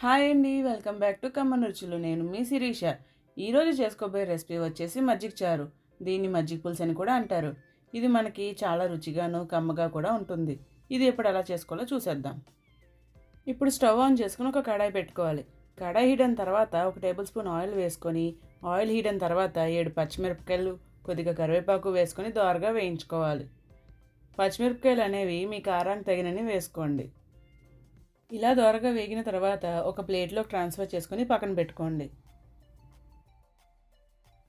Hi అండి welcome back to common రుచులు. నేను మీ శిరీష. ఈరోజు చేసుకోబోయే రెసిపీ వచ్చేసి మజ్జిగ చారు. దీన్ని మజ్జిగ పులుసు అని కూడా అంటారు. ఇది మనకి చాలా రుచిగాను కమ్మగా కూడా ఉంటుంది. ఇది ఎప్పుడు ఎలా చేసుకోవాలో చూసేద్దాం. ఇప్పుడు స్టవ్ ఆన్ చేసుకుని ఒక కడాయి పెట్టుకోవాలి. కడాయి హీట్ అయిన తర్వాత ఒక టేబుల్ స్పూన్ ఆయిల్ వేసుకొని ఆయిల్ హీట్ అయిన తర్వాత ఏడు పచ్చిమిరపకాయలు కొద్దిగా కరివేపాకు వేసుకొని దోరగా వేయించుకోవాలి. పచ్చిమిరపకాయలు అనేవి మీ కారానికి తగినని వేసుకోండి. ఇలా దోరగా వేగిన తర్వాత ఒక ప్లేట్లో ట్రాన్స్ఫర్ చేసుకుని పక్కన పెట్టుకోండి.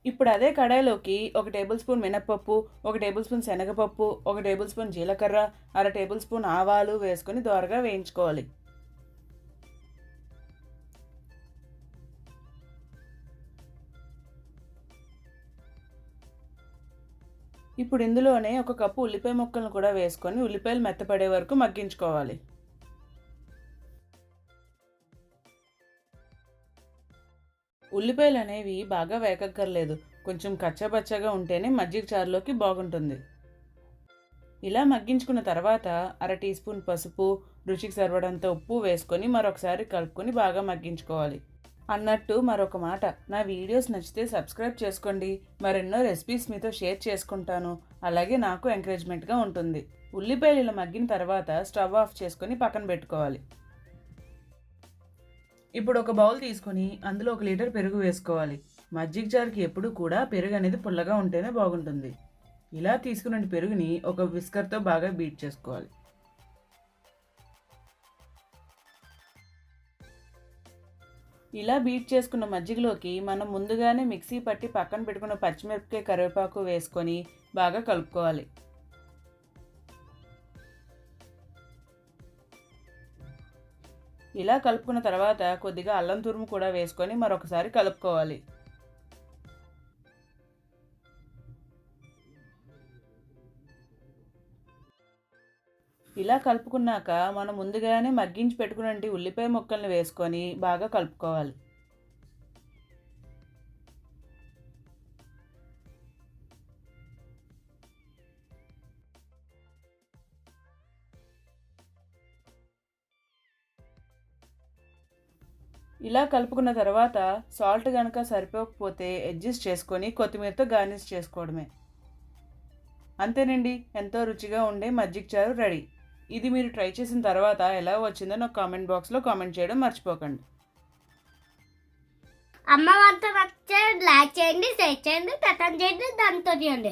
ఇప్పుడు అదే కడాయిలోకి ఒక టేబుల్ స్పూన్ మినప్పప్పు ఒక టేబుల్ స్పూన్ శనగపప్పు ఒక టేబుల్ స్పూన్ జీలకర్ర అర టేబుల్ స్పూన్ ఆవాలు వేసుకొని దోరగా వేయించుకోవాలి. ఇప్పుడు ఇందులోనే ఒక కప్పు ఉల్లిపాయ ముక్కలను కూడా వేసుకొని ఉల్లిపాయలు మెత్తపడే వరకు మగ్గించుకోవాలి. ఉల్లిపాయలు అనేవి బాగా వేకక్కర్లేదు. కొంచెం కచ్చబచ్చగా ఉంటేనే మజ్జిగ చారులోకి బాగుంటుంది. ఇలా మగ్గించుకున్న తర్వాత అర టీ స్పూన్ పసుపు రుచికి సరిపడంత ఉప్పు వేసుకొని మరొకసారి కలుపుకొని బాగా మగ్గించుకోవాలి. అన్నట్టు మరొక మాట. నా వీడియోస్ నచ్చితే సబ్స్క్రైబ్ చేసుకోండి. మరెన్నో రెసిపీస్ మీతో షేర్ చేసుకుంటాను. అలాగే నాకు ఎంకరేజ్మెంట్గా ఉంటుంది. ఉల్లిపాయలు ఇలా మగ్గిన తర్వాత స్టవ్ ఆఫ్ చేసుకొని పక్కన పెట్టుకోవాలి. ఇప్పుడు ఒక బౌల్ తీసుకొని అందులో ఒక లీటర్ పెరుగు వేసుకోవాలి. మజ్జిగ జార్కి ఎప్పుడు కూడా పెరుగు అనేది పుల్లగా ఉంటేనే బాగుంటుంది. ఇలా తీసుకున్న పెరుగుని ఒక విస్కర్తో బాగా బీట్ చేసుకోవాలి. ఇలా బీట్ చేసుకున్న మజ్జిగలోకి మనం ముందుగానే మిక్సీ పట్టి పక్కన పెట్టుకున్న పచ్చిమిరపకాయ కరివేపాకు వేసుకొని బాగా కలుపుకోవాలి. ఇలా కలుపుకున్న తర్వాత కొద్దిగా అల్లం తురుము కూడా వేసుకొని మరొకసారి కలుపుకోవాలి. ఇలా కలుపుకున్నాక మనం ముందుగానే మగ్గించి పెట్టుకున్న ఉల్లిపాయ ముక్కల్ని వేసుకొని బాగా కలుపుకోవాలి. ఇలా కలుపుకున్న తర్వాత సాల్ట్ కనుక సరిపోకపోతే అడ్జస్ట్ చేసుకొని కొత్తిమీరతో గార్నిష్ చేసుకోవడమే. అంతేనండి ఎంతో రుచిగా ఉండే మజ్జిగ చారు రెడీ. ఇది మీరు ట్రై చేసిన తర్వాత ఎలా వచ్చిందో నాకు కామెంట్ బాక్స్లో కామెంట్ చేయడం మర్చిపోకండి. అమ్మ వంట నచ్చే లైక్ చేయండి షేర్ చేయండి పెట్టండి చేయండి దాంతో చేయండి